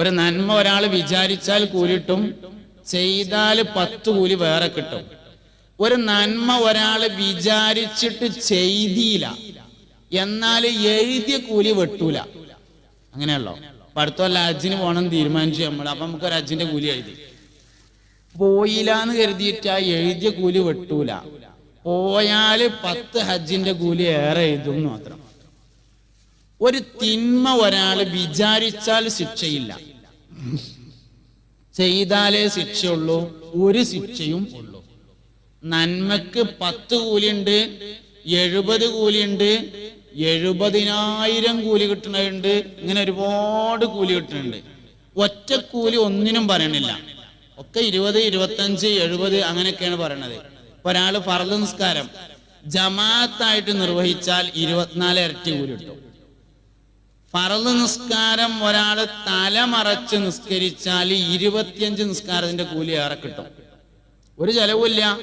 ഒരു നന്മ ഒരാൾ വിചാരിച്ചാൽ കൂലിട്ടും ചെയ്താൽ പത്ത് കൂലി വേറെ കിട്ടും. ഒരു നന്മ ഒരാൾ വിചാരിച്ചിട്ട് ചെയ്തില്ല. എന്നാൽ എഴുതിയ കൂലി വെട്ടൂല. അങ്ങനെയല്ലോ. കൊല്ലം ഹജ്ജിന് പോകണം തീരുമാനിച്ചു നമ്മൾ അപ്പൊ നമുക്ക് ഒരു അജിന്റെ കൂലി എഴുതി പോയില്ല എന്ന് കരുതിയിട്ട് ആ എഴുതിയ കൂലി വെട്ടൂല. പോയാൽ പത്ത് ഹജ്ജിന്റെ കൂലി ഏറെ എഴുതും മാത്രം. ഒരു തിന്മ ഒരാൾ വിചാരിച്ചാൽ ശിക്ഷയില്ല. ചെയ്താലേ ശിക്ഷയുള്ളൂ ഒരു ശിക്ഷയും ഉള്ളൂ. നന്മക്ക് പത്ത് കൂലിയുണ്ട് എഴുപത് കൂലിയുണ്ട് എഴുപതിനായിരം കൂലി കിട്ടുന്നുണ്ട് ഇങ്ങനെ ഒരുപാട് കൂലി കിട്ടുന്നുണ്ട്. ഒറ്റ കൂലി ഒന്നിനും പറയണില്ല. ഒക്കെ ഇരുപത് ഇരുപത്തഞ്ച് എഴുപത് അങ്ങനെയൊക്കെയാണ് പറയണത്. ഒരാൾ ഫർദ് നിസ്കാരം ജമാഅത്തായിട്ട് നിർവഹിച്ചാൽ ഇരുപത്തിനാല് ഇരട്ടി കൂലി കിട്ടും. ഫറദ് നിസ്കാരം ഒരാൾ തലമറച്ച് നിസ്കരിച്ചാൽ ഇരുപത്തിയഞ്ച് നിസ്കാരത്തിന്റെ കൂലി ഏറെ കിട്ടും. ഒരു ചെലവില്ല.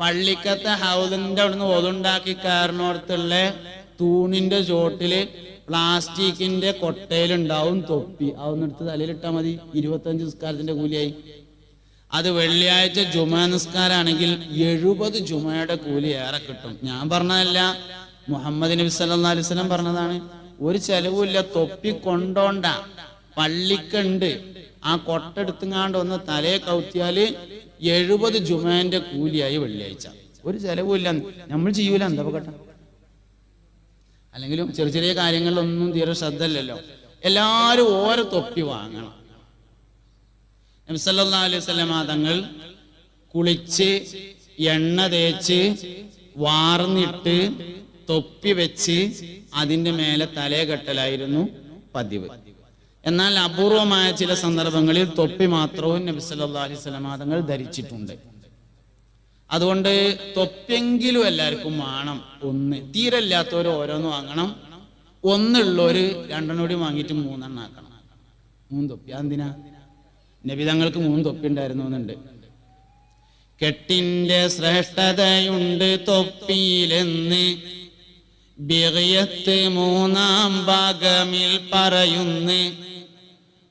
പള്ളിക്കത്തെ ഹൗദിന്റെ അവിടുന്ന് ഒതുണ്ടാക്കി കയറിനോടത്തുള്ള തൂണിന്റെ ചോട്ടിൽ പ്ലാസ്റ്റിക്കിന്റെ കൊട്ടയിലുണ്ടാവും തൊപ്പി. അതൊന്നെടുത്ത് തലയിലിട്ടാൽ മതി. ഇരുപത്തഞ്ച് നിസ്കാരത്തിന്റെ കൂലിയായി. അത് വെള്ളിയാഴ്ച ജുമ നിസ്കാരാണെങ്കിൽ എഴുപത് ജുമയുടെ കൂലി ഏറെ കിട്ടും. ഞാൻ പറഞ്ഞതല്ല. മുഹമ്മദ് നബി സല്ലാ അലൈഹി സ്വലം പറഞ്ഞതാണ്. ഒരു ചെലവുമില്ല തൊപ്പി കൊണ്ടോണ്ട പള്ളിക്കുണ്ട്. ആ കൊട്ടെടുത്തുങ്ങാണ്ട് ഒന്ന് തലയെ കൗത്തിയാൽ എഴുപത് ജുമാന്റെ കൂലിയായി വെള്ളിയാഴ്ച. ഒരു ചെലവുമില്ല. നമ്മൾ ചെയ്യൂല എന്താ കേട്ട അല്ലെങ്കിലും ചെറിയ ചെറിയ കാര്യങ്ങളിലൊന്നും തീരെ ശ്രദ്ധ എല്ലാവരും ഓരോ തൊപ്പി വാങ്ങണം. നബിസല്ലാ അലൈഹി തങ്ങൾ കുളിച്ച് എണ്ണ തേച്ച് വാർന്നിട്ട് തൊപ്പി വെച്ച് അതിന്റെ മേലെ തലേ കെട്ടലായിരുന്നു പതിവ്. എന്നാൽ അപൂർവമായ ചില സന്ദർഭങ്ങളിൽ തൊപ്പി മാത്രവും നബി സല്ലല്ലാഹു അലൈഹി വസല്ലമ തങ്ങൾ ധരിച്ചിട്ടുണ്ട്. അതുകൊണ്ട് തൊപ്പെങ്കിലും എല്ലാവർക്കും വേണം. ഒന്ന് തീരല്ലാത്തവർ ഓരോന്ന് വാങ്ങണം. ഒന്നുള്ളവര് രണ്ടെണ്ണം കൂടി വാങ്ങിയിട്ട് മൂന്നെണ്ണം ആക്കണം. മൂന്ന് തൊപ്പി. അതെന്തിനാ? നബി തങ്ങൾക്ക് മൂന്ന് തൊപ്പി ഉണ്ടായിരുന്നു എന്നുണ്ട് കെട്ടിന്റെ ശ്രേഷ്ഠതയുണ്ട് തൊപ്പിയിലെന്ന് ബിഗയത്ത് മൂന്നാം ഭാഗമിൽ പറയുന്നു.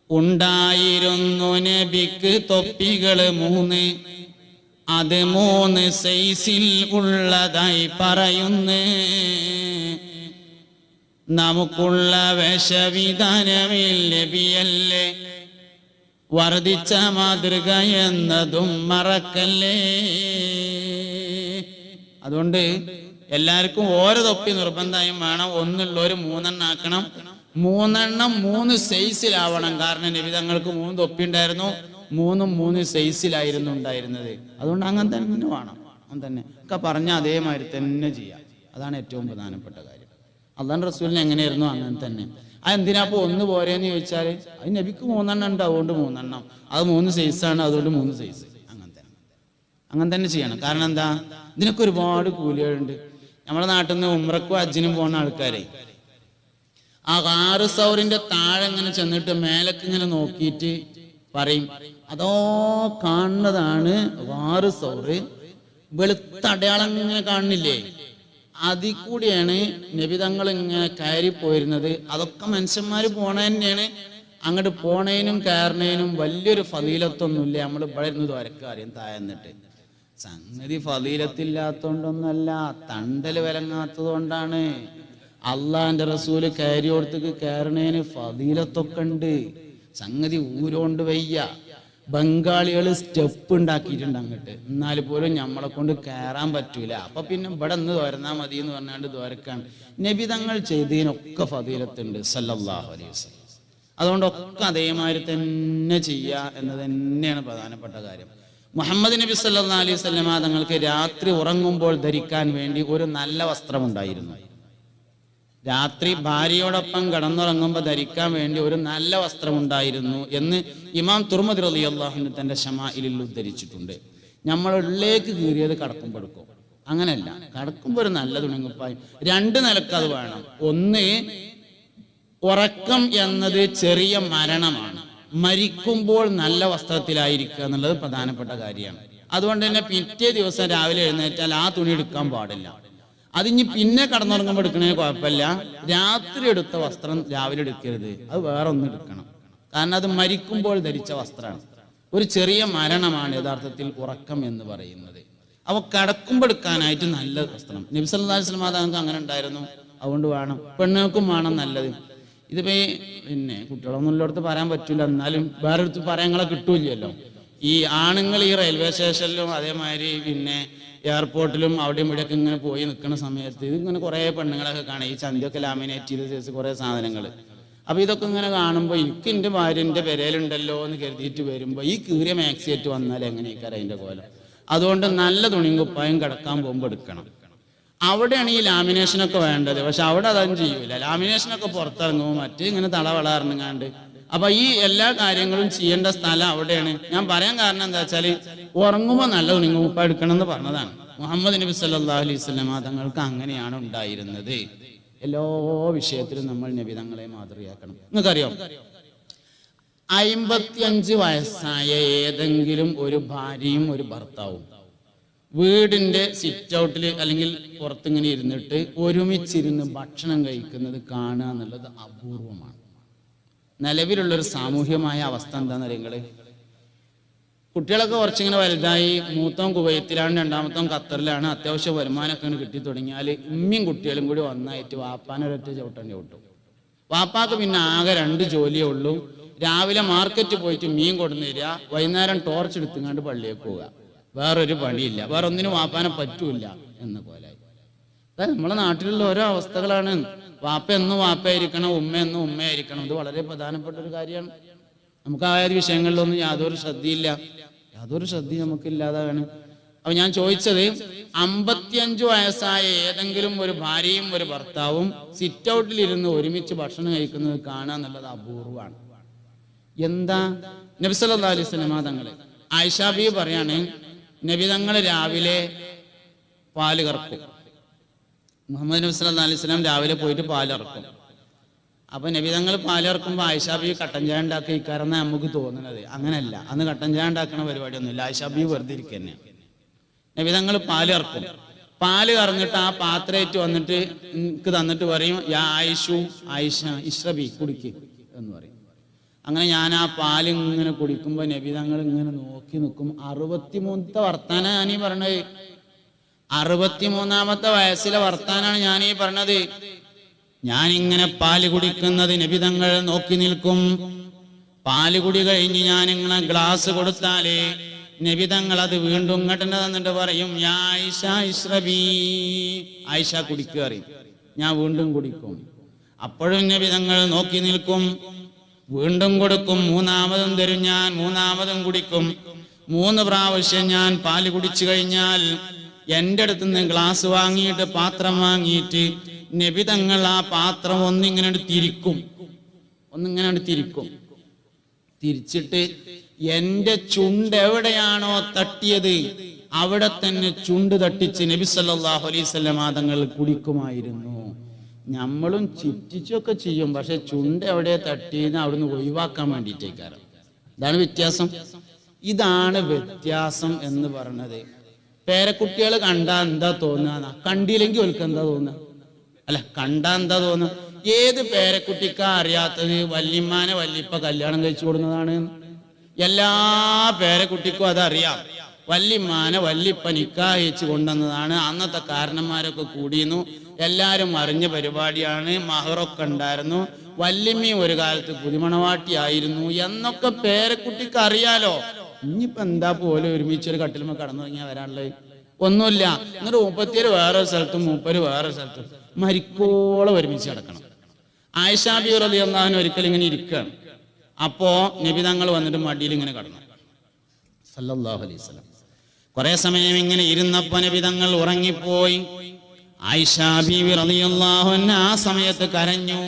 ഉണ്ടായിരുന്നു നബിക്ക് തൊപ്പികൾ മൂന്ന്. അത് മൂന്ന് സൈസിൽ ഉള്ളതായി പറയുന്നു. നമുക്കുള്ള വേഷവിധാനമില്ലേ വർദ്ധിച്ച മാതൃക എന്നതും മറക്കല്ലേ? അതുകൊണ്ട് എല്ലാവർക്കും ഓരോ തൊപ്പി നിർബന്ധമായും വേണം. ഒന്നുള്ള ഒരു മൂന്നെണ്ണം ആക്കണം. മൂന്നെണ്ണം മൂന്ന് സൈസിലാവണം. കാരണം നിവിധങ്ങൾക്ക് മൂന്ന് തൊപ്പി ഉണ്ടായിരുന്നു. മൂന്നും മൂന്ന് സൈസിലായിരുന്നു ഉണ്ടായിരുന്നത്. അതുകൊണ്ട് അങ്ങനെ തന്നെ വേണം. അങ്ങനെ തന്നെ. ഒക്കെ പറഞ്ഞ അതേമാതിരി തന്നെ ചെയ്യാം. അതാണ് ഏറ്റവും പ്രധാനപ്പെട്ട കാര്യം. അതാണ് റസൂലിന് എങ്ങനെയായിരുന്നു അങ്ങനെ തന്നെ. അത് എന്തിനാ അപ്പൊ ഒന്ന് പോരെന്ന് ചോദിച്ചാൽ അത് നബിക്ക് മൂന്നെണ്ണം ഉണ്ട്. അതുകൊണ്ട് മൂന്നെണ്ണം. അത് മൂന്ന് സൈസാണ്. അതുകൊണ്ട് മൂന്ന് സൈസ്. അങ്ങനെ തന്നെ. അങ്ങനെ തന്നെ ചെയ്യണം. കാരണം എന്താ? ഇതിനൊക്കെ ഒരുപാട് കൂലികളുണ്ട്. നമ്മുടെ നാട്ടിൽ നിന്ന് ഉമ്രക്കും അജ്ജിനും പോകുന്ന ആൾക്കാരെ. ആ ആറ് സൗറിന്റെ താഴെ ഇങ്ങനെ ചെന്നിട്ട് മേലക്ക് ഇങ്ങനെ നോക്കിയിട്ട് പറയും അതോ കാണുന്നതാണ് ആറ് സൗറ്? വെളുത്ത അടയാളം ഇങ്ങനെ കാണുന്നില്ലേ? അതിൽ കൂടിയാണ് നബിതങ്ങൾ ഇങ്ങനെ കയറി പോയിരുന്നത്. അതൊക്കെ മനുഷ്യന്മാര് പോണ തന്നെയാണ്. അങ്ങോട്ട് പോണേനും കയറണേനും വലിയൊരു ഫലീലത്തൊന്നുമില്ല നമ്മൾ ഇവിടെ ഇരുന്ന് ദ്വാരക്കാര്യം താഴന്നിട്ട് സംഗതി ഫലീലത്തില്ലാത്തോണ്ടൊന്നല്ല തണ്ടൽ വിലങ്ങാത്തത് കൊണ്ടാണ് അള്ളാന്റെ റസൂൽ കയറി കൊടുത്തേക്ക് കയറണേന് ഫതീലത്തൊക്കെ ഉണ്ട് സംഗതി ഊരോണ്ട് വയ്യ. ബംഗാളികൾ സ്റ്റെപ്പ് ഉണ്ടാക്കിയിട്ടുണ്ട് അങ്ങോട്ട്. എന്നാൽ പോലും നമ്മളെ കൊണ്ട് കയറാൻ പറ്റൂല. അപ്പൊ പിന്നെ ഇവിടെ നിന്ന് തുരന്നാ മതി എന്ന് പറഞ്ഞാണ്ട് ദ്വാരക്കാണ് നബിതങ്ങൾ ചെയ്തതിനൊക്കെ ഫതീലത്തുണ്ട് സല്ലല്ലാഹു അലൈഹി വസല്ലം. അതുകൊണ്ടൊക്കെ അതേമാതിരി തന്നെ ചെയ്യുക എന്നത് തന്നെയാണ് പ്രധാനപ്പെട്ട കാര്യം. മുഹമ്മദ് നബി സല്ലാ അലൈഹി സ്വലമ തങ്ങൾക്ക് രാത്രി ഉറങ്ങുമ്പോൾ ധരിക്കാൻ വേണ്ടി ഒരു നല്ല വസ്ത്രമുണ്ടായിരുന്നു. രാത്രി ഭാര്യയോടൊപ്പം കടന്നുറങ്ങുമ്പോൾ ധരിക്കാൻ വേണ്ടി ഒരു നല്ല വസ്ത്രമുണ്ടായിരുന്നു എന്ന് ഇമാം തുർമദ് റലി അള്ളാഹുവിന് തന്റെ ഷമായിലിൽ ഉദ്ധരിച്ചിട്ടുണ്ട്. നമ്മൾ ഉള്ളിലേക്ക് കീറിയത് കടക്കുമ്പോഴെടുക്കും അങ്ങനെയല്ല കടക്കുമ്പോൾ ഒരു നല്ല തുണിങ്ങുപ്പായി. രണ്ട് നിലയ്ക്ക് അത് വേണം. ഒന്ന് ഉറക്കം എന്നത് ചെറിയ മരണമാണ്. മരിക്കുമ്പോൾ നല്ല വസ്ത്രത്തിലായിരിക്കുക എന്നുള്ളത് പ്രധാനപ്പെട്ട കാര്യമാണ്. അതുകൊണ്ട് തന്നെ പിറ്റേ ദിവസം രാവിലെ എഴുന്നേറ്റാൽ ആ തുണി എടുക്കാൻ പാടില്ല. അതിഞ്ഞ് പിന്നെ കടന്നുറങ്ങുമ്പോൾ എടുക്കണേ കുഴപ്പമില്ല. രാത്രി എടുത്ത വസ്ത്രം രാവിലെ എടുക്കരുത്. അത് വേറെ ഒന്നും എടുക്കണം. കാരണം അത് മരിക്കുമ്പോൾ ധരിച്ച വസ്ത്രമാണ്. ഒരു ചെറിയ മരണമാണ് യഥാർത്ഥത്തിൽ ഉറക്കം എന്ന് പറയുന്നത്. അവ കടക്കുമ്പോൾ എടുക്കാനായിട്ട് നല്ല വസ്ത്രം. വസ്ലം തങ്ങൾക്ക് അങ്ങനെ ഉണ്ടായിരുന്നു. അതുകൊണ്ട് വേണം. പെണ്ണുങ്ങൾക്കും വേണം നല്ലത്. ഇതിപ്പോ ഈ പിന്നെ കുട്ടികളൊന്നും ഉള്ളിടത്ത് പറയാൻ പറ്റില്ല എന്നാലും വേറെ അടുത്ത് നിങ്ങളെ കിട്ടൂല്ലല്ലോ. ഈ ആണുങ്ങൾ ഈ റെയിൽവേ സ്റ്റേഷനിലും അതേമാതിരി പിന്നെ എയർപോർട്ടിലും അവിടെയും ഇവിടെയൊക്കെ ഇങ്ങനെ പോയി നിൽക്കുന്ന സമയത്ത് ഇത് ഇങ്ങനെ കുറേ പെണ്ണുങ്ങളൊക്കെ കാണാം. ഈ ചന്തിയൊക്കെ ലാമിനേറ്റ് ചെയ്ത് ചേച്ചി കുറേ സാധനങ്ങൾ അപ്പൊ ഇതൊക്കെ ഇങ്ങനെ കാണുമ്പോൾ എനിക്ക് എന്റെ ഭാര്യ എന്റെ പെരയിലുണ്ടല്ലോ എന്ന് കരുതിയിട്ട് വരുമ്പോൾ ഈ കീറിയ മാക്സിയേറ്റ് വന്നാൽ എങ്ങനെയൊക്കെ അതിന്റെ കോലം? അതുകൊണ്ട് നല്ല തുണിയും കുപ്പായും കിടക്കാൻ പോകുമ്പോൾ എടുക്കണം. അവിടെയാണ് ഈ ലാമിനേഷനൊക്കെ വേണ്ടത്. പക്ഷെ അവിടെ അതൊന്നും ചെയ്യൂല. ലാമിനേഷനൊക്കെ പുറത്തിറങ്ങും മറ്റേ ഇങ്ങനെ തള വളർന്നുങ്ങാണ്ട്. അപ്പൊ ഈ എല്ലാ കാര്യങ്ങളും ചെയ്യേണ്ട സ്ഥലം അവിടെയാണ്. ഞാൻ പറയാൻ കാരണം എന്താ വെച്ചാൽ ഉറങ്ങുമ്പോൾ നല്ല തുണിങ്ങും ഉപ്പ എടുക്കണം എന്ന് പറഞ്ഞതാണ്. മുഹമ്മദ് നബി സല്ലാ അലൈഹി സ്വലം തങ്ങൾക്ക് അങ്ങനെയാണ് ഉണ്ടായിരുന്നത്. എല്ലാ വിഷയത്തിലും നമ്മൾ നബി തങ്ങളെ മാതൃകയാക്കണം. നിങ്ങൾക്കറിയോ? അയിമ്പത്തിയഞ്ച് വയസ്സായ ഏതെങ്കിലും ഒരു ഭാര്യയും ഒരു ഭർത്താവും വീടിന്റെ സിറ്റ് ഔട്ടിൽ അല്ലെങ്കിൽ പുറത്തിങ്ങനെ ഇരുന്നിട്ട് ഒരുമിച്ചിരുന്ന് ഭക്ഷണം കഴിക്കുന്നത് കാണുക എന്നുള്ളത് അപൂർവമാണ്. നിലവിലുള്ള ഒരു സാമൂഹ്യമായ അവസ്ഥ എന്താണെന്ന് അറിയങ്ങൾ? കുട്ടികളൊക്കെ കുറച്ചിങ്ങനെ വലുതായി മൂത്തവും കുവൈത്തിലാണ് രണ്ടാമത്തവും ഖത്തറിലാണ് അത്യാവശ്യം വരുമാനമൊക്കെ കിട്ടി തുടങ്ങിയാൽ ഉമ്മയും കുട്ടികളും കൂടി ഒന്നായിട്ട് വാപ്പാനൊരൊറ്റ ചവിട്ടം ചവിട്ടും. വാപ്പാക്ക് പിന്നെ ആകെ രണ്ട് ജോലിയേ ഉള്ളൂ. രാവിലെ മാർക്കറ്റ് പോയിട്ട് മീൻ കൊണ്ടു തരിക വൈകുന്നേരം ടോർച്ച് എടുത്തുങ്ങാണ്ട് പള്ളിയിൽ പോവുക. വേറൊരു പണിയില്ല. വേറെ ഒന്നിനും വാപ്പാനെ പറ്റൂല എന്ന പോലെ. നമ്മളെ നാട്ടിലുള്ള ഓരോ അവസ്ഥകളാണ്. വാപ്പ എന്നും വാപ്പയായിരിക്കണം ഉമ്മ എന്നും ഉമ്മയായിരിക്കണം. ഇത് വളരെ പ്രധാനപ്പെട്ട ഒരു കാര്യമാണ്. നമുക്ക് ആ വിഷയങ്ങളിലൊന്നും യാതൊരു ശ്രദ്ധയില്ല. യാതൊരു ശ്രദ്ധ നമുക്കില്ലാതാണ്. അപ്പൊ ഞാൻ ചോദിച്ചത് അമ്പത്തിയഞ്ചു വയസ്സായ ഏതെങ്കിലും ഒരു ഭാര്യയും ഒരു ഭർത്താവും സിറ്റ് ഔട്ടിൽ ഇരുന്ന് ഒരുമിച്ച് ഭക്ഷണം കഴിക്കുന്നത് കാണുക അപൂർവമാണ്. എന്താ? നബിസല്ലാ അലൈഹി സ്വലമ തങ്ങൾ ആയിഷാബി പറയാണ് നബി തങ്ങൾ രാവിലെ പാൽ കറക്കും. മുഹമ്മദ് നബി സല്ലാ അലൈഹി സ്വലാം രാവിലെ പോയിട്ട് പാൽ ഇറക്കും അപ്പൊ നബിതങ്ങൾ പാൽ ഇറക്കുമ്പോൾ ആയിഷാബി കട്ടൻ ചായ ഉണ്ടാക്കി ഇക്കാരെന്ന നമുക്ക് തോന്നുന്നത് അങ്ങനെയല്ല അന്ന് കട്ടൻ ചായ ഉണ്ടാക്കുന്ന പരിപാടിയൊന്നുമില്ല. ആയിഷാബി വെറുതെ ഇരിക്കന്നെ. നബിതങ്ങൾ നബി തങ്ങൾ പാൽ കറന്നിട്ട് ആ പാത്രേറ്റ് വന്നിട്ട് എനിക്ക് തന്നിട്ട് പറയും യാ ആയിഷു ആയിഷ ഇഷ്റബി കുടിക്ക് എന്ന് പറയും. അങ്ങനെ ഞാൻ ആ പാൽ ഇങ്ങനെ കുടിക്കുമ്പോൾ നബി തങ്ങൾ ഇങ്ങനെ നോക്കി നിൽക്കും. അറുപത്തിമൂന്നത്തെ വർത്താനാണ് ഞാൻ ഈ പറഞ്ഞത് അറുപത്തിമൂന്നാമത്തെ വയസ്സിലെ വർത്താനാണ് ഞാൻ ഈ പറഞ്ഞത് ഞാൻ ഇങ്ങനെ പാൽ കുടിക്കുന്നത് നബി തങ്ങൾ നോക്കി നിൽക്കും. പാൽ കുടി കഴിഞ്ഞ് ഞാൻ ഇങ്ങനെ ഗ്ലാസ് കൊടുത്താലേ നബി തങ്ങൾ അത് വീണ്ടും ഇങ്ങോട്ട് തന്നിട്ട് പറയും ആയിഷ ഇഷ്റബീ ആയിഷ ഞാൻ വീണ്ടും കുടിക്കും. അപ്പോഴും നബി തങ്ങൾ നോക്കി നിൽക്കും. വീണ്ടും കൊടുക്കും മൂന്നാമതും തരും ഞാൻ മൂന്നാമതും കുടിക്കും. മൂന്ന് പ്രാവശ്യം ഞാൻ പാൽ കുടിച്ചു കഴിഞ്ഞാൽ എന്റെ അടുത്ത് നിന്ന് ഗ്ലാസ് വാങ്ങിയിട്ട് പാത്രം വാങ്ങിയിട്ട് നബി തങ്ങൾ ആ പാത്രം ഒന്നിങ്ങനെ തിരിക്കും. ഒന്നിങ്ങനെ തിരിക്കും. തിരിച്ചിട്ട് എന്റെ ചുണ്ട് എവിടെയാണോ തട്ടിയത് അവിടെ തന്നെ ചുണ്ട് തട്ടിച്ച് നബി സല്ലല്ലാഹു അലൈഹി വസല്ലം തങ്ങൾ കുടിക്കുമായിരുന്നു. നമ്മളും ചുറ്റിച്ചൊക്കെ ചെയ്യും. പക്ഷെ ചുണ്ട് എവിടെ തട്ടിയെന്ന് അവിടുന്ന് ഒഴിവാക്കാൻ വേണ്ടിയിട്ടേക്കാരം. ഇതാണ് വ്യത്യാസം. ഇതാണ് വ്യത്യാസം എന്ന് പറഞ്ഞത് പേരക്കുട്ടികൾ കണ്ടാ എന്താ തോന്നുക? കണ്ടില്ലെങ്കിൽ ഓൽക്ക് എന്താ തോന്നുക? അല്ല കണ്ടാ എന്താ തോന്നുക? ഏത് പേരക്കുട്ടിക്കാ അറിയാത്തത്? വല്യമ്മാനെ വല്യപ്പ കല്യാണം കഴിച്ചു കൊടുക്കുന്നതാണ്. എല്ലാ പേരക്കുട്ടിക്കും അതറിയാം. വല്യമ്മാനെ വല്യപ്പ നിക്കാഹിച്ച് കൊണ്ടുവന്നതാണ്. അന്നത്തെ കാരണന്മാരൊക്കെ കൂടിയിരുന്നു. എല്ലാവരും അറിഞ്ഞ പരിപാടിയാണ്. മഹറൊക്കെ ഉണ്ടായിരുന്നു. വല്ലിമ്മി ഒരു കാലത്ത് പുതുമണവാട്ടിയായിരുന്നു എന്നൊക്കെ പേരക്കുട്ടിക്ക് അറിയാലോ. ഇനിയിപ്പോ എന്താ പോലെ ഒരുമിച്ച് ഒരു കട്ടിലുമ കടന്നു തുടങ്ങിയാ വരാനുള്ളത് ഒന്നുമില്ല. എന്നിട്ട് മുപ്പത്തിയേര് വേറെ സ്ഥലത്തും മൂപ്പര് വേറെ സ്ഥലത്തും മരിക്കോളം ഒരുമിച്ച് കിടക്കണം ആയിഷാബി റലി അള്ളാഹുൻ ഒരിക്കൽ ഇങ്ങനെ ഇരിക്കുകയാണ് അപ്പോ നബി തങ്ങൾ വന്നിട്ട് മടിയിൽ ഇങ്ങനെ കടന്നു. സല്ലാഹു അലൈഹി കുറെ സമയം ഇങ്ങനെ ഇരുന്നപ്പോ നബി തങ്ങൾ ഉറങ്ങിപ്പോയി റളിയല്ലാഹു അൻഹ ആ സമയത്ത് കരഞ്ഞു.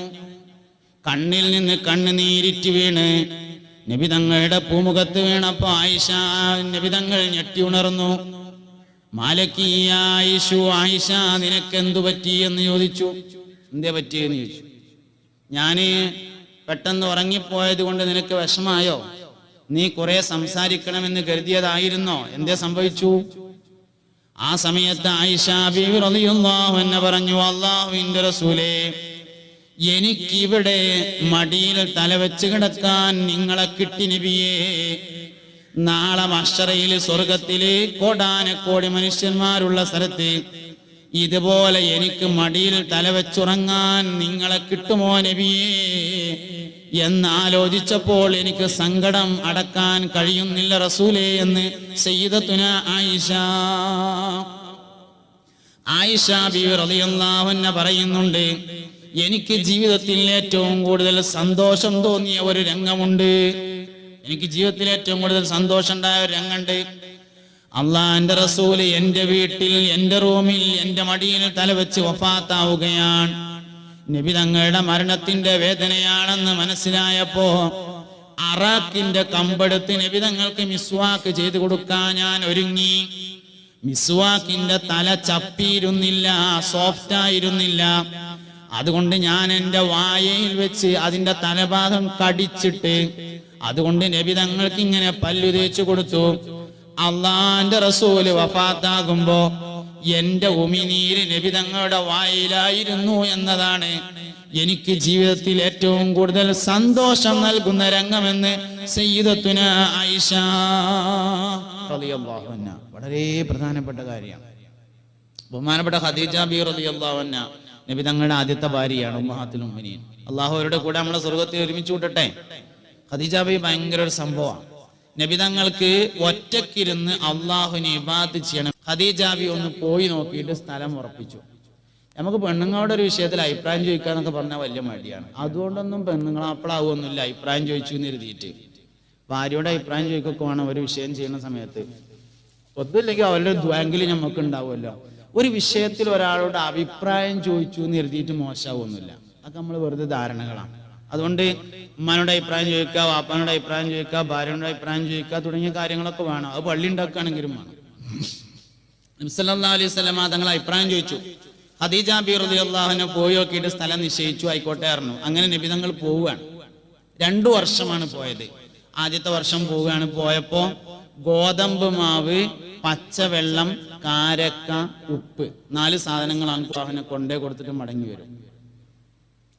കണ്ണിൽ നിന്ന് കണ്ണുനീരിറ്റ് വീണ്. നബി തങ്ങളുടെ പൂമുഖത്ത് വീണപ്പോ ആയിഷ നബി തങ്ങൾ ഞെട്ടി ഉണർന്നു. മാലക്കീയായിഷു ആയിഷ നിനക്ക് എന്തു പറ്റി എന്ന് ചോദിച്ചു. എന്തേ പറ്റിയെന്ന് ചോദിച്ചു. ഞാൻ പെട്ടെന്ന് ഉറങ്ങിപ്പോയത് കൊണ്ട് നിനക്ക് വിഷമായോ? നീ കുറെ സംസാരിക്കണമെന്ന് കരുതിയതായിരുന്നോ? എന്തേ സംഭവിച്ചു? ആ സമയത്ത് ആയിഷ റളിയല്ലാഹു അൻഹ പറഞ്ഞു അള്ളാഹുവിന്റെ റസൂലേ എനിക്കിവിടെ മടിയിൽ തലവെച്ച് കിടക്കാൻ നിങ്ങളെ കിട്ടി നബിയേ. നാളെ മഷറയിൽ സ്വർഗത്തിൽ കോടാനക്കോടി മനുഷ്യന്മാരുള്ള സ്ഥലത്ത് ഇതുപോലെ എനിക്ക് മടിയിൽ തലവെച്ചുറങ്ങാൻ നിങ്ങളെ കിട്ടുമോ നബിയേ? എന്നാലോചിച്ചപ്പോൾ എനിക്ക് സങ്കടം അടക്കാൻ കഴിയുന്നില്ല റസൂലേ എന്ന് സയ്യിദത്തുന ആയിഷ. ആയിഷ റളിയല്ലാഹു അൻഹ പറയുന്നുണ്ട് എനിക്ക് ജീവിതത്തിൽ ഏറ്റവും കൂടുതൽ സന്തോഷം തോന്നിയ ഒരു രംഗമുണ്ട്. എനിക്ക് ജീവിതത്തിൽ ഏറ്റവും കൂടുതൽ സന്തോഷം ഉണ്ടായ ഒരു രംഗമുണ്ട്. അള്ളാന്റെ റസൂൽ എന്റെ വീട്ടിൽ എന്റെ റൂമിൽ എന്റെ മടിയിൽ തലവെച്ച് വഫാത്താവുകയാണ്. നബി തങ്ങളുടെ മരണത്തിന്റെ വേദനയാണെന്ന് മനസ്സിലായപ്പോ അറാഖിന്റെ കമ്പെടുത്ത് നബി തങ്ങൾക്ക് മിസ്വാക്ക് ചെയ്തു കൊടുക്കാൻ ഞാൻ ഒരുങ്ങി. മിസ്വാക്കിന്റെ തല ചപ്പിയിരുന്നില്ല സോഫ്റ്റ് ആയിരുന്നില്ല. അതുകൊണ്ട് ഞാൻ എന്റെ വായയിൽ വെച്ച് അതിന്റെ തലഭാഗം കടിച്ചിട്ട് അതുകൊണ്ട് നബി തങ്ങൾക്ക് ഇങ്ങനെ പല്ലു തേച്ചു കൊടുത്തു. അള്ളാന്റെ റസൂൽ വഫാത്താകുമ്പോ എന്റെ ഉമിനീര് നബി തങ്ങളുടെ വായിലായിരുന്നു എന്നതാണ്. എനിക്ക് ജീവിതത്തിൽ ഏറ്റവും കൂടുതൽ സന്തോഷം നൽകുന്ന രംഗമെന്ന് സയ്യിദത്തുന ആയിഷ വളരെ പ്രധാനപ്പെട്ട കാര്യമാണ് ബഹുമാനപ്പെട്ട ഖദീജ ബി റളിയല്ലാഹു അൻഹ. നബി തങ്ങളുടെ ആദ്യത്തെ ഭാര്യയാണ് ഉമ്മഹാത്തുൽ ഉമ്മനിയൻ അള്ളാഹു അവരുടെ കൂടെ നമ്മളെ സ്വർഗത്തിൽ ഒരുമിച്ച് കൂട്ടട്ടെ. ഖദീജ ബി ഭയങ്കര ഒരു സംഭവമാണ്. നബി തങ്ങൾക്ക് ഒറ്റക്കിരുന്ന് അള്ളാഹുവിനെ ഇബാദത്ത് ചെയ്യണം. ഖദീജ ഒന്ന് പോയി നോക്കിയിട്ട് സ്ഥലം ഉറപ്പിച്ചു. നമുക്ക് പെണ്ണുങ്ങളുടെ ഒരു വിഷയത്തിൽ അഭിപ്രായം ചോദിക്കാന്നൊക്കെ പറഞ്ഞാൽ വലിയ മടിയാണ്. അതുകൊണ്ടൊന്നും പെണ്ണുങ്ങൾ അപ്പളാവുമൊന്നുമില്ല അഭിപ്രായം ചോദിച്ചു എന്ന് എഴുതിയിട്ട്. ഭാര്യയുടെ അഭിപ്രായം ചോദിക്കൊക്കെ ഒരു വിഷയം ചെയ്യുന്ന സമയത്ത്. ഒന്നുമില്ലെങ്കിൽ അവരുടെ ദ്വാങ്കിൽ നമുക്ക് ഉണ്ടാവുമല്ലോ ഒരു വിഷയത്തിൽ ഒരാളോട് അഭിപ്രായം ചോദിച്ചു എന്ന് എഴുതിയിട്ട് മോശമാവൊന്നുമില്ല. അതൊക്കെ നമ്മൾ വെറുതെ ധാരണകളാണ്. അതുകൊണ്ട് ഉമ്മാനോട് അഭിപ്രായം ചോദിക്കുക വാപ്പാനോട് അഭിപ്രായം ചോദിക്കുക ഭാര്യയുടെ അഭിപ്രായം ചോദിക്കുക തുടങ്ങിയ കാര്യങ്ങളൊക്കെ വേണം. അത് പള്ളി ഉണ്ടാക്കുകയാണെങ്കിലും വേണം. നബ്സല്ലാ അലൈഹി തങ്ങൾ അഭിപ്രായം ചോദിച്ചു. ഹദീജ ബി അള്ളാഹുനെ പോയി നോക്കിയിട്ട് സ്ഥലം നിശ്ചയിച്ചു ആയിക്കോട്ടെ ആയിരുന്നു അങ്ങനെ നബി തങ്ങൾ പോവുകയാണ്. രണ്ടു വർഷമാണ് പോയത്. ആദ്യത്തെ വർഷം പോവുകയാണ്. പോയപ്പോ ഗോതമ്പ് മാവ് പച്ചവെള്ളം കാരക്ക ഉപ്പ് നാല് സാധനങ്ങളാണ് അവനെ കൊണ്ടേ കൊടുത്തിട്ട് മടങ്ങി വരും.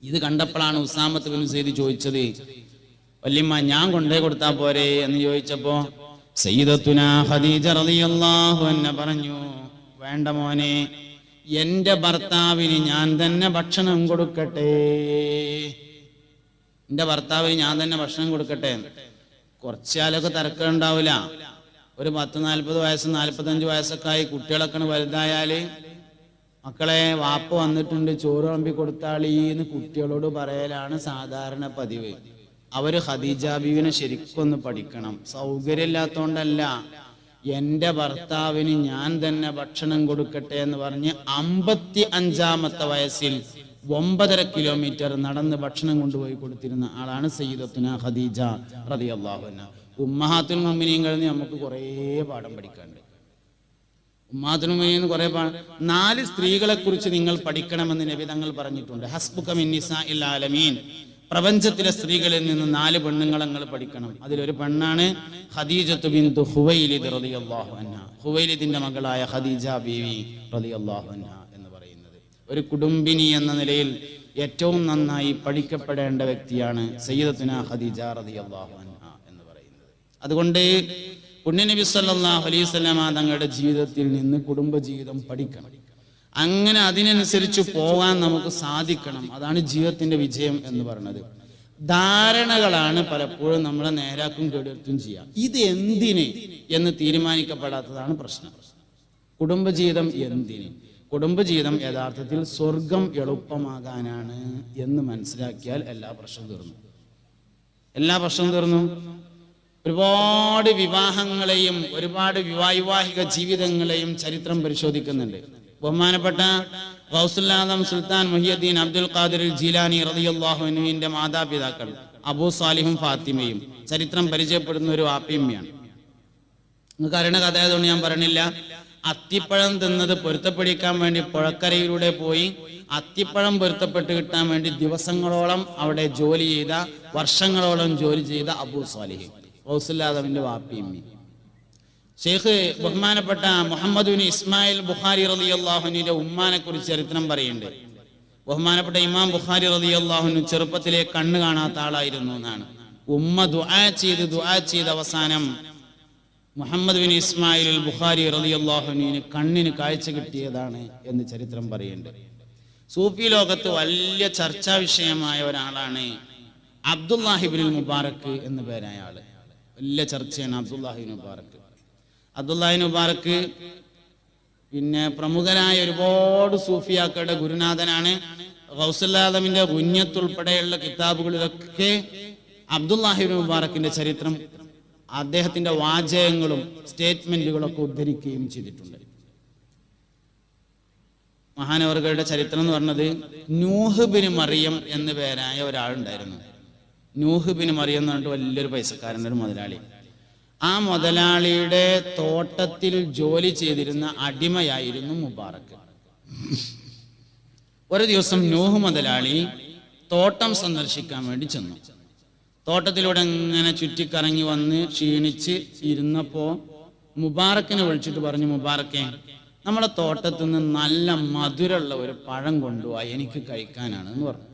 ഇത് കണ്ടപ്പോഴാണ് ഉസാമത്ത് ബിൻ സെയ്ദ് ചോദിച്ചത് വല്യമ്മ ഞാൻ കൊണ്ടേ കൊടുത്താ പോരെ? എന്ന് ചോദിച്ചപ്പോ ഖദീജ റളിയല്ലാഹു അൻഹ പറഞ്ഞു വേണ്ട മോനെ എന്റെ ഭർത്താവിന് ഞാൻ തന്നെ ഭക്ഷണം കൊടുക്കട്ടെ. എന്റെ ഭർത്താവിന് ഞാൻ തന്നെ ഭക്ഷണം കൊടുക്കട്ടെ. കുറച്ചാലൊക്കെ തിരക്കം ഉണ്ടാവില്ല. ഒരു പത്ത് നാൽപ്പത് വയസ്സ് നാൽപ്പത്തഞ്ച് വയസ്സൊക്കെ ആയി കുട്ടികളൊക്കെ വലുതായാൽ മക്കളെ വാപ്പ വന്നിട്ടുണ്ട് ചോറ് വിളമ്പി കൊടുത്താളീന്ന് കുട്ടികളോട് പറയലാണ് സാധാരണ പതിവ്. അവർ ഖദീജ ബീവിനെ ശരിക്കൊന്ന് പഠിക്കണം. സൗകര്യമില്ലാത്തോണ്ടല്ല. എന്റെ ഭർത്താവിന് ഞാൻ തന്നെ ഭക്ഷണം കൊടുക്കട്ടെ എന്ന് പറഞ്ഞ് അമ്പത്തി അഞ്ചാമത്തെ വയസ്സിൽ ഒമ്പതര കിലോമീറ്റർ നടന്ന് ഭക്ഷണം കൊണ്ടുപോയി കൊടുത്തിരുന്ന ആളാണ് സയ്യിദത്തുന ഖദീജ റളിയല്ലാഹു അൻഹ. ഉമ്മഹാത്തുൽ കഴിഞ്ഞ് നമുക്ക് കുറേ പാഠം പഠിക്കാനുണ്ട്. ഉമ്മാത്തുൽ എന്ന് കുറേ പാഠം നാല് സ്ത്രീകളെ കുറിച്ച് നിങ്ങൾ പഠിക്കണമെന്ന് നബി തങ്ങൾ പറഞ്ഞിട്ടുണ്ട്. ഹസ്ബുക മിൻ ഇല്ലാലമീൻ പ്രപഞ്ചത്തിലെ സ്ത്രീകളിൽ നിന്ന് നാല് പെണ്ണുങ്ങളെ നിങ്ങൾ പഠിക്കണം. അതിലൊരു പെണ്ണാണ് ഖദീജത്തു ബിന്ദു ഹുവൈലിദ് റളിയല്ലാഹു ഹുവൈലിദിന്റെ മകളായ ഖദീജ ബീവി റളിയല്ലാഹു അൻഹ എന്ന് പറയുന്നത്. ഒരു കുടുംബിനി എന്ന നിലയിൽ ഏറ്റവും നന്നായി പഠിക്കപ്പെടേണ്ട വ്യക്തിയാണ് സയ്യിദത്തുന ഖദീജ റളിയല്ലാഹു അൻഹ എന്ന് പറയുന്നത്. അതുകൊണ്ട് പുണ്യനബി സല്ലല്ലാഹു അലൈഹി വസല്ലമ തങ്ങളുടെ ജീവിതത്തിൽ നിന്ന് കുടുംബജീവിതം പഠിക്കണം. അങ്ങനെ അതിനനുസരിച്ച് പോകാൻ നമുക്ക് സാധിക്കണം. അതാണ് ജീവിതത്തിന്റെ വിജയം എന്ന് പറയുന്നത്. ധാരണകളാണ് പലപ്പോഴും നമ്മളെ നേരാക്കും കേടുവരുത്തും ചെയ്യുക ഇത് എന്തിന് എന്ന് തീരുമാനിക്കപ്പെടാത്തതാണ് പ്രശ്നം. കുടുംബജീവിതം എന്തിന്? കുടുംബജീവിതം യഥാർത്ഥത്തിൽ സ്വർഗം എളുപ്പമാകാനാണ് എന്ന് മനസ്സിലാക്കിയാൽ എല്ലാ പ്രശ്നവും തീർന്നു. എല്ലാ പ്രശ്നവും തീർന്നു. ഒരുപാട് വിവാഹങ്ങളെയും ഒരുപാട് വൈവാഹിക ജീവിതങ്ങളെയും ചരിത്രം പരിശോധിക്കുന്നുണ്ട്. ബഹുമാനപ്പെട്ട ഗൗസുല്ലാദം സുൽത്താൻ മുഹിയുദ്ദീൻ അബ്ദുൽ ഖാദിർ ജീലാനി റളിയല്ലാഹു അൻഹുവിന്റെ മാതാപിതാക്കൾ അബൂ സാലിഹും ഫാത്തിമയും ചരിത്രം പരിചയപ്പെടുന്ന ഒരു വാപ്പിയമ്മയാണ് നിങ്ങൾക്ക് അറിയണ കഥ ആയതുകൊണ്ട് ഞാൻ പറഞ്ഞില്ല. അത്തിപ്പഴം തിന്നത് പൊരുത്തപ്പെടിക്കാൻ വേണ്ടി പുഴക്കരയിലൂടെ പോയി അത്തിപ്പഴം പൊരുത്തപ്പെട്ട് കിട്ടാൻ വേണ്ടി ദിവസങ്ങളോളം അവിടെ ജോലി ചെയ്ത വർഷങ്ങളോളം ജോലി ചെയ്ത അബൂ സാലിഹ് ഗൗസുല്ലാദമിന്റെ വാപ്പിയമ്മി ഷെയ്ഖ് ബഹുമാനപ്പെട്ട മുഹമ്മദ് ബിൻ ഇസ്മായിൽ ബുഖാരി റളിയല്ലാഹുവിന്റെ ഉമ്മാനെ കുറിച്ച് ചരിത്രം പറയുന്നുണ്ട്. ബഹുമാനപ്പെട്ട ഇമാം ബുഖാരി റളിയല്ലാഹുവിന് ചെറുപ്പത്തിലെ കണ്ണ് കാണാത്ത ആളായിരുന്നു എന്നാണ്. ഉമ്മ ദുആ ചെയ്ത് ദുആ ചെയ്ത് അവസാനം മുഹമ്മദ് ബിൻ ഇസ്മായിൽ ബുഖാരി റളിയല്ലാഹുവിന് കണ്ണിന് കാഴ്ച കിട്ടിയതാണ് എന്ന് ചരിത്രം പറയുന്നുണ്ട്. സൂഫി ലോകത്ത് വലിയ ചർച്ചാ വിഷയമായ ഒരാളാണ് അബ്ദുല്ലാഹിബിൻ മുബാറക് എന്ന് പേരായ ആൾ. വലിയ ചർച്ചയാണ് അബ്ദുല്ലാഹിബിൻ മുബാറക്ക് അബ്ദുല്ലാഹിബിൻ മുബാറക്ക് പിന്നെ പ്രമുഖനായ ഒരുപാട് സൂഫിയാക്കളുടെ ഗുരുനാഥനാണ്. ഗൗസുല്ലാദമിന്റെ ഉന്നത്തുൾപ്പെടെയുള്ള കിതാബുകളിലൊക്കെ അബ്ദുല്ലാഹിബിൻ മുബാറക്കിന്റെ ചരിത്രം അദ്ദേഹത്തിന്റെ വാചകങ്ങളും സ്റ്റേറ്റ്മെന്റുകളൊക്കെ ഉദ്ധരിക്കുകയും ചെയ്തിട്ടുണ്ട്. മഹാനവറുകളുടെ ചരിത്രം എന്ന് പറഞ്ഞത് നൂഹ് ബിൻ മറിയം എന്ന് പേരായ ഒരാളുണ്ടായിരുന്നു. നൂഹ് ബിൻ മറിയം എന്ന് പറഞ്ഞിട്ട് വലിയൊരു പൈസക്കാരന്റെ ഒരു മുതലാളി. ആ മുതലാളിയുടെ തോട്ടത്തിൽ ജോലി ചെയ്തിരുന്ന അടിമയായിരുന്നു മുബാറക്ക് ഒരു ദിവസം നൂഹ് മുതലാളി തോട്ടം സന്ദർശിക്കാൻ വേണ്ടി ചെന്നു. തോട്ടത്തിലൂടെ ഇങ്ങനെ ചുറ്റിക്കറങ്ങി വന്ന് ക്ഷീണിച്ച് ഇരുന്നപ്പോ മുബാറക്കിനെ വിളിച്ചിട്ട് പറഞ്ഞു മുബാറക്കെ നമ്മളെ തോട്ടത്തിൽ നിന്ന് നല്ല മധുരമുള്ള ഒരു പഴം കൊണ്ടുപോവാ എനിക്ക് കഴിക്കാനാണ് എന്ന് പറഞ്ഞു.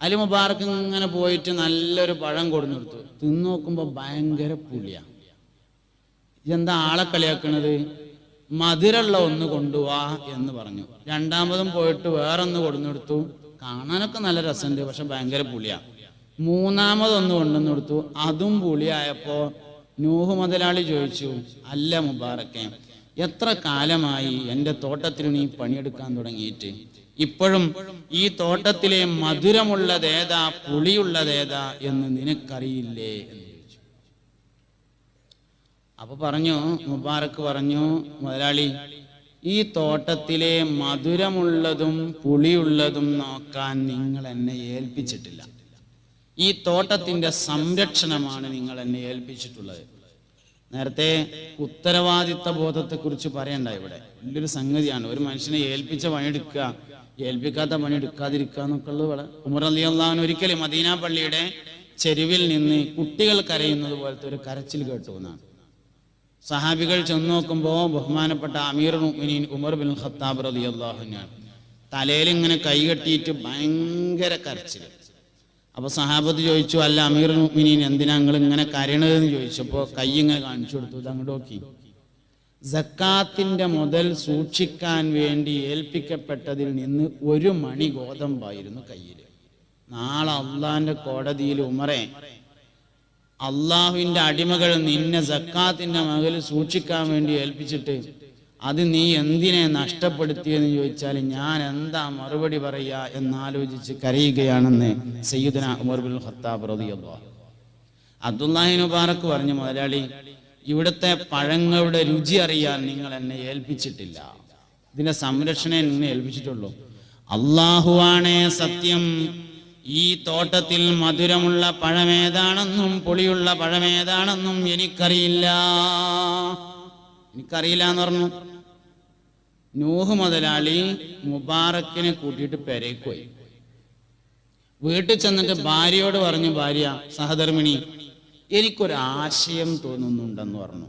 അലി മുബാറക്ക് ഇങ്ങനെ പോയിട്ട് നല്ലൊരു പഴം കൊടുത്തു. തിന്നു നോക്കുമ്പോ ഭയങ്കര പുളിയാ. ഇതെന്താ ആളെ കളിയാക്കണത്? മധുരമുള്ള ഒന്ന് കൊണ്ടുപോവാ എന്ന് പറഞ്ഞു. രണ്ടാമതും പോയിട്ട് വേറൊന്ന് കൊടുന്നെടുത്തു കാണാനൊക്കെ നല്ല രസമുണ്ട് പക്ഷെ ഭയങ്കര പുളിയാ. മൂന്നാമതൊന്ന് കൊണ്ടുവന്ന് കൊടുത്തു അതും പുളിയായപ്പോ നൂഹ് മുതലാളി ചോദിച്ചു അല്ല മുബാറക്കെ എത്ര കാലമായി എന്റെ തോട്ടത്തിൽ നീ പണിയെടുക്കാൻ തുടങ്ങിയിട്ട്? ഇപ്പോഴും ഈ തോട്ടത്തിലെ മധുരമുള്ളതേതാ പുളിയുള്ളതേതാ എന്ന് നിനക്കറിയില്ലേ? എന്ന് ചോദിച്ചു അപ്പൊ പറഞ്ഞു മുബാറക്ക് പറഞ്ഞു മുതലാളി ഈ തോട്ടത്തിലെ മധുരമുള്ളതും പുളിയുള്ളതും നോക്കാൻ നിങ്ങൾ എന്നെ ഏൽപ്പിച്ചിട്ടില്ല. ഈ തോട്ടത്തിന്റെ സംരക്ഷണമാണ് നിങ്ങൾ എന്നെ ഏൽപ്പിച്ചിട്ടുള്ളത്. നേരത്തെ ഉത്തരവാദിത്ത ബോധത്തെക്കുറിച്ച് പറയണ്ട ഇവിടെ. വലിയൊരു സംഗതിയാണ്. ഒരു മനുഷ്യനെ ഏൽപ്പിച്ച പണിയെടുക്കുക ഏൽപ്പിക്കാത്ത പണി എടുക്കാതിരിക്കുക എന്നൊക്കെ ഉള്ളത് വളരെ. ഉമർ അലി അള്ളഹാൻ ഒരിക്കലും മദീന പള്ളിയുടെ ചെരുവിൽ നിന്ന് കുട്ടികൾ കരയുന്നത് പോലത്തെ ഒരു കരച്ചിൽ കേട്ടു എന്നാണ്. സഹാബികൾ ചെന്ന് നോക്കുമ്പോൾ ബഹുമാനപ്പെട്ട അമീർ മുഅ്മിനീൻ ഉമർ ബിൻ ഖത്താബ് റളിയല്ലാഹുവിനാണ് തലയിൽ ഇങ്ങനെ കൈ കെട്ടിയിട്ട് ഭയങ്കര കരച്ചിൽ അപ്പൊ സഹാബത്ത് ചോദിച്ചു അല്ല അമീർ മുഅ്മിനീൻ എന്തിനാ നിങ്ങൾ ഇങ്ങനെ കരയണതെന്ന് ചോദിച്ചപ്പോൾ കൈ ഇങ്ങനെ കാണിച്ചു കൊടുത്തു. ഇത് അങ്ങോട്ട് നോക്കി. സക്കാത്തിന്റെ മുതൽ സൂക്ഷിക്കാൻ വേണ്ടി ഏൽപ്പിക്കപ്പെട്ടതിൽ നിന്ന് ഒരു മണി ഗോതമ്പായിരുന്നു കയ്യിൽ. നാളെ അള്ളാന്റെ കോടതിയിൽ ഉമറെ അള്ളാഹുവിന്റെ അടിമകൾ നിന്നെ സക്കാത്തിന്റെ മകളിൽ സൂക്ഷിക്കാൻ വേണ്ടി ഏൽപ്പിച്ചിട്ട് അത് നീ എന്തിനെ നഷ്ടപ്പെടുത്തിയെന്ന് ചോദിച്ചാൽ ഞാൻ എന്താ മറുപടി പറയുക എന്നാലോചിച്ച് കരയുകയാണെന്ന് സയ്യിദന ഉമർ ബിൻ ഖത്താബ് റളിയല്ലാഹു അബ്ദുല്ലാഹി മുബാറക്ക് പറഞ്ഞു മുതലാളി ഇവിടുത്തെ പഴങ്ങളുടെ രുചി അറിയാൻ നിങ്ങൾ എന്നെ ഏൽപ്പിച്ചിട്ടില്ല. ഇതിന്റെ സംരക്ഷണേ നിന്നെ ഏൽപ്പിച്ചിട്ടുള്ളൂ. അള്ളാഹുവാണേ സത്യം. ഈ തോട്ടത്തിൽ മധുരമുള്ള പഴമേതാണെന്നും പുളിയുള്ള പഴമേതാണെന്നും എനിക്കറിയില്ല. എനിക്കറിയില്ല എന്ന് പറഞ്ഞു. നൂഹ് മുതലാളി മുബാറക്കിനെ കൂട്ടിയിട്ട് പെരേക്ക് പോയി. വീട്ടിൽ ചെന്നിട്ട് ഭാര്യയോട് പറഞ്ഞു ഭാര്യ സഹധർമ്മിണി എനിക്കൊരു ആശയം തോന്നുന്നുണ്ടെന്ന് പറഞ്ഞു.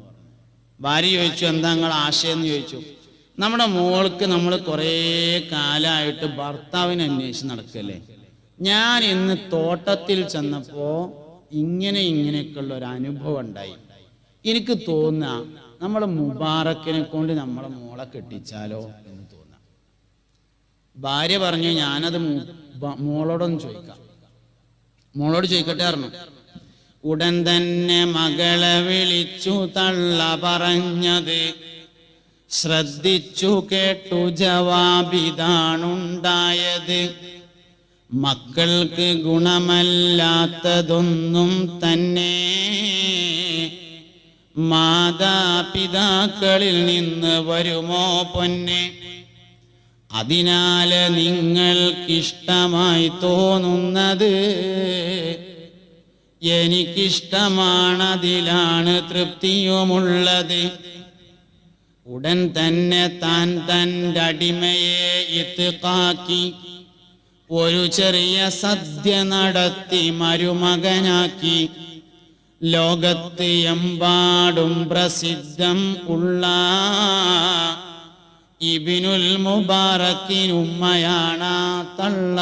ഭാര്യ ചോദിച്ചു എന്താ നിങ്ങൾ ആശയം എന്ന് ചോദിച്ചു? നമ്മുടെ മോൾക്ക് നമ്മൾ കുറേ കാലമായിട്ട് ഭർത്താവിനെ അന്വേഷിച്ച് നടക്കല്ലേ? ഞാൻ ഇന്ന് തോട്ടത്തിൽ ചെന്നപ്പോ ഇങ്ങനെ ഇങ്ങനെയൊക്കെയുള്ള ഒരു അനുഭവം ഉണ്ടായി. എനിക്ക് തോന്നുക നമ്മളെ മുബാറക്കിനെ കൊണ്ട് നമ്മളെ മോളെ കെട്ടിച്ചാലോ എന്ന് തോന്നാം. ഭാര്യ പറഞ്ഞു ഞാനത് മോളോടൊന്ന് ചോദിക്കാം. മോളോട് ചോദിക്കട്ടെ പറഞ്ഞു. ഉടൻ തന്നെ മകളെ വിളിച്ചു തള്ള പറഞ്ഞത് ശ്രദ്ധിച്ചു കേട്ടു ജവാബിതാണുണ്ടായത്. മക്കൾക്ക് ഗുണമല്ലാത്തതൊന്നും തന്നെ മാതാപിതാക്കളിൽ നിന്ന് വരുമോ പൊന്നെ? അതിനാല് നിങ്ങൾക്കിഷ്ടമായി തോന്നുന്നത് എനിക്കിഷ്ടമാണതിലാണ് തൃപ്തിയുമുള്ളത്. ഉടൻ തന്നെ താൻ തന്റെ അടിമയെ ഇത്തുകാക്കി ഒരു ചെറിയ സദ്യ നടത്തി മരുമകനാക്കി. ലോകത്ത് എമ്പാടും പ്രസിദ്ധം ഉള്ള ഇബിനുൽ മുബാറക്കിനുമ്മയാണ തള്ള.